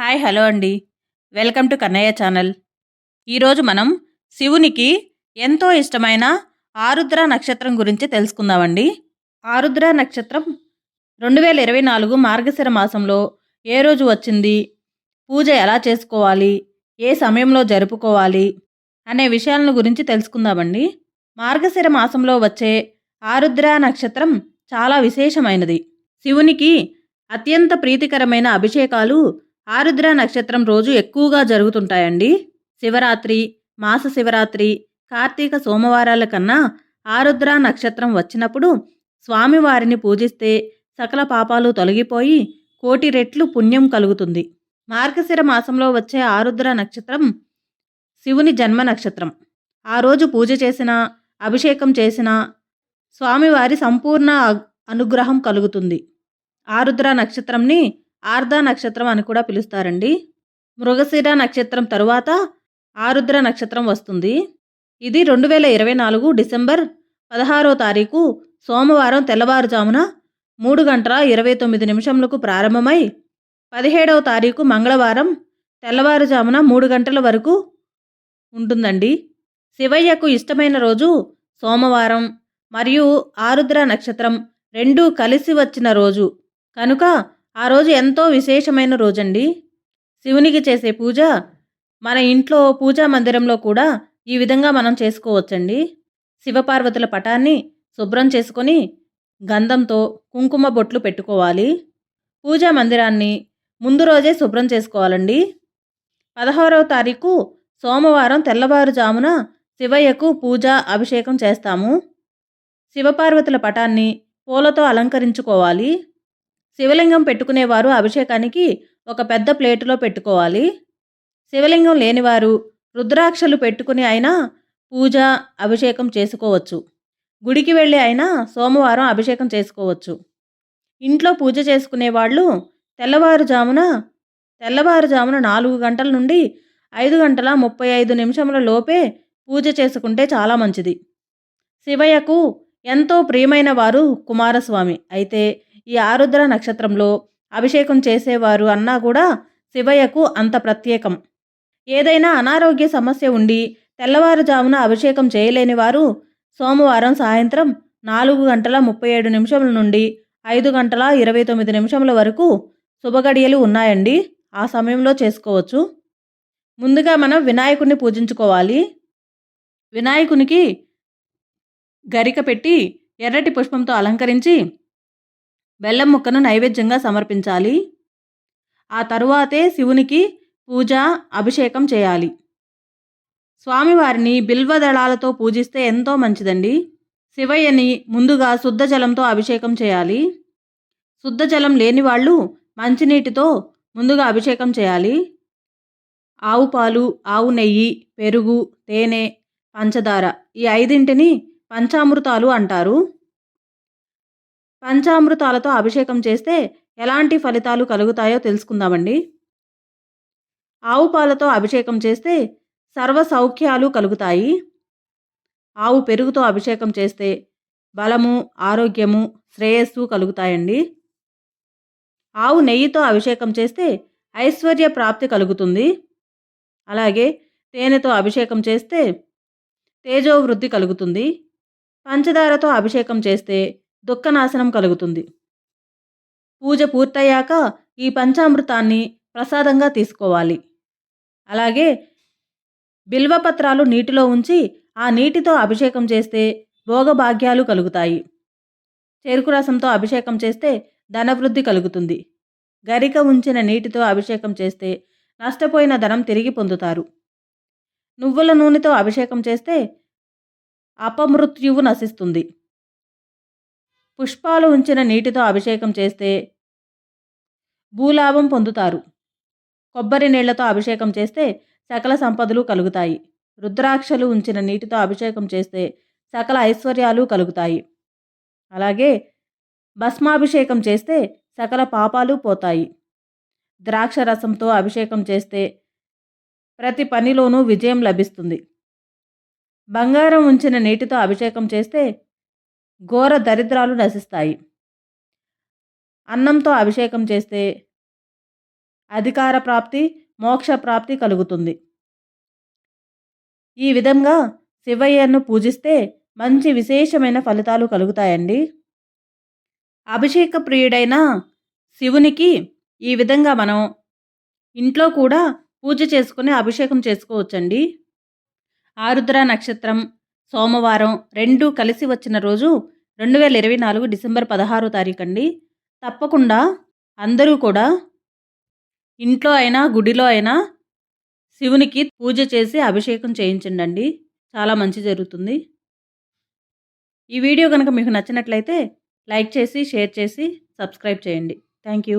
Hi hello అండి. Welcome to Kannayya channel. ఈరోజు మనం శివునికి ఎంతో ఇష్టమైన ఆరుద్ర నక్షత్రం గురించి తెలుసుకుందామండి. ఆరుద్ర నక్షత్రం రెండు వేల ఇరవై నాలుగు మార్గశిర మాసంలో ఏ రోజు వచ్చింది? పూజ ఎలా చేసుకోవాలి? ఏ సమయంలో జరుపుకోవాలి? అనే విషయాలను గురించి తెలుసుకుందామండి. మార్గశిర మాసంలో వచ్చే ఆరుద్ర నక్షత్రం చాలా విశేషమైనది. శివునికి అత్యంత ప్రీతికరమైన అభిషేకాలు ఆరుద్ర నక్షత్రం రోజు ఎక్కువగా జరుగుతుంటాయండి. శివరాత్రి మాస శివరాత్రి కార్తీక సోమవారాల కన్నా ఆరుద్ర నక్షత్రం వచ్చినప్పుడు స్వామివారిని పూజిస్తే సకల పాపాలు తొలగిపోయి కోటి రెట్లు పుణ్యం కలుగుతుంది. మార్గశిర మాసంలో వచ్చే ఆరుద్ర నక్షత్రం శివుని జన్మ నక్షత్రం. ఆ రోజు పూజ చేసిన అభిషేకం చేసిన స్వామివారి సంపూర్ణ అనుగ్రహం కలుగుతుంది. ఆరుద్ర నక్షత్రంని ఆర్ధ నక్షత్రం అని కూడా పిలుస్తారండి. మృగశిర నక్షత్రం తరువాత ఆరుద్ర నక్షత్రం వస్తుంది. ఇది రెండు వేల ఇరవై నాలుగు డిసెంబర్ పదహారో తారీఖు సోమవారం తెల్లవారుజామున మూడు గంటల ఇరవై తొమ్మిది నిమిషములకు ప్రారంభమై పదిహేడవ తారీఖు మంగళవారం తెల్లవారుజామున మూడు గంటల వరకు ఉంటుందండి. శివయ్యకు ఇష్టమైన రోజు సోమవారం మరియు ఆరుద్ర నక్షత్రం రెండూ కలిసి వచ్చిన రోజు. కనుక ఆ రోజు ఎంతో విశేషమైన రోజండి. శివునికి చేసే పూజ మన ఇంట్లో పూజా మందిరంలో కూడా ఈ విధంగా మనం చేసుకోవచ్చండి. శివపార్వతుల పటాన్ని శుభ్రం చేసుకొని గంధంతో కుంకుమ బొట్లు పెట్టుకోవాలి. పూజా మందిరాన్ని ముందు రోజే శుభ్రం చేసుకోవాలండి. పదహారవ తారీఖు సోమవారం తెల్లవారుజామున శివయ్యకు పూజ అభిషేకం చేస్తాము. శివపార్వతుల పటాన్ని పూలతో అలంకరించుకోవాలి. శివలింగం పెట్టుకునేవారు అభిషేకానికి ఒక పెద్ద ప్లేటులో పెట్టుకోవాలి. శివలింగం లేనివారు రుద్రాక్షలు పెట్టుకుని అయినా పూజ అభిషేకం చేసుకోవచ్చు. గుడికి వెళ్ళి అయినా సోమవారం అభిషేకం చేసుకోవచ్చు. ఇంట్లో పూజ చేసుకునే వాళ్ళు తెల్లవారుజామున తెల్లవారుజామున నాలుగు గంటల నుండి ఐదు గంటల ముప్పై ఐదు నిమిషముల లోపే పూజ చేసుకుంటే చాలా మంచిది. శివయ్యకు ఎంతో ప్రియమైన వారు కుమారస్వామి. అయితే ఈ ఆరుద్ర నక్షత్రంలో అభిషేకం చేసేవారు అన్నా కూడా శివయ్యకు అంత ప్రత్యేకం. ఏదైనా అనారోగ్య సమస్య ఉండి తెల్లవారుజామున అభిషేకం చేయలేని వారు సోమవారం సాయంత్రం నాలుగు గంటల ముప్పై ఏడు నిమిషముల నుండి ఐదు గంటల ఇరవై తొమ్మిది నిమిషముల వరకు శుభగడియలు ఉన్నాయండి. ఆ సమయంలో చేసుకోవచ్చు. ముందుగా మనం వినాయకుడిని పూజించుకోవాలి. వినాయకునికి గరిక పెట్టి ఎర్రటి పుష్పంతో అలంకరించి బెల్లం ముక్కను నైవేద్యంగా సమర్పించాలి. ఆ తరువాతే శివునికి పూజ అభిషేకం చేయాలి. స్వామివారిని బిల్వదళాలతో పూజిస్తే ఎంతో మంచిదండి. శివయ్యని ముందుగా శుద్ధ జలంతో అభిషేకం చేయాలి. శుద్ధ జలం లేని వాళ్ళు మంచినీటితో ముందుగా అభిషేకం చేయాలి. ఆవు పాలు ఆవు నెయ్యి పెరుగు తేనె పంచదార ఈ ఐదింటిని పంచామృతాలు అంటారు. పంచామృతాలతో అభిషేకం చేస్తే ఎలాంటి ఫలితాలు కలుగుతాయో తెలుసుకుందామండి. ఆవు పాలతో అభిషేకం చేస్తే సర్వ సౌఖ్యాలు కలుగుతాయి. ఆవు పెరుగుతో అభిషేకం చేస్తే బలము ఆరోగ్యము శ్రేయస్సు కలుగుతాయండి. ఆవు నెయ్యితో అభిషేకం చేస్తే ఐశ్వర్య ప్రాప్తి కలుగుతుంది. అలాగే తేనెతో అభిషేకం చేస్తే తేజోవృద్ధి కలుగుతుంది. పంచదారతో అభిషేకం చేస్తే దుఃఖనాశనం కలుగుతుంది. పూజ పూర్తయ్యాక ఈ పంచామృతాన్ని ప్రసాదంగా తీసుకోవాలి. అలాగే బిల్వపత్రాలు నీటిలో ఉంచి ఆ నీటితో అభిషేకం చేస్తే భోగభాగ్యాలు కలుగుతాయి. చెరుకు రసంతో అభిషేకం చేస్తే ధనవృద్ధి కలుగుతుంది. గరిక ఉంచిన నీటితో అభిషేకం చేస్తే నష్టపోయిన ధనం తిరిగి పొందుతారు. నువ్వుల నూనెతో అభిషేకం చేస్తే అపమృత్యువు నశిస్తుంది. పుష్పాలు ఉంచిన నీటితో అభిషేకం చేస్తే భూలాభం పొందుతారు. కొబ్బరి నీళ్ళతో అభిషేకం చేస్తే సకల సంపదలు కలుగుతాయి. రుద్రాక్షలు ఉంచిన నీటితో అభిషేకం చేస్తే సకల ఐశ్వర్యాలు కలుగుతాయి. అలాగే భస్మాభిషేకం చేస్తే సకల పాపాలు పోతాయి. ద్రాక్ష రసంతో అభిషేకం చేస్తే ప్రతి పనిలోనూ విజయం లభిస్తుంది. బంగారం ఉంచిన నీటితో అభిషేకం చేస్తే ఘోర దరిద్రాలు నశిస్తాయి. అన్నంతో అభిషేకం చేస్తే అధికార ప్రాప్తి మోక్ష ప్రాప్తి కలుగుతుంది. ఈ విధంగా శివయ్యను పూజిస్తే మంచి విశేషమైన ఫలితాలు కలుగుతాయండి. అభిషేక ప్రియుడైన శివునికి ఈ విధంగా మనం ఇంట్లో కూడా పూజ చేసుకుని అభిషేకం చేసుకోవచ్చండి. ఆరుద్ర నక్షత్రం సోమవారం రెండు కలిసి వచ్చిన రోజు రెండు వేల ఇరవై నాలుగు డిసెంబర్ పదహారో తారీఖు అండి తప్పకుండా అందరూ కూడా ఇంట్లో అయినా గుడిలో అయినా శివునికి పూజ చేసి అభిషేకం చేయించండి చాలా మంచి జరుగుతుంది. ఈ వీడియో కనుక మీకు నచ్చినట్లయితే లైక్ చేసి షేర్ చేసి సబ్స్క్రైబ్ చేయండి. Thank you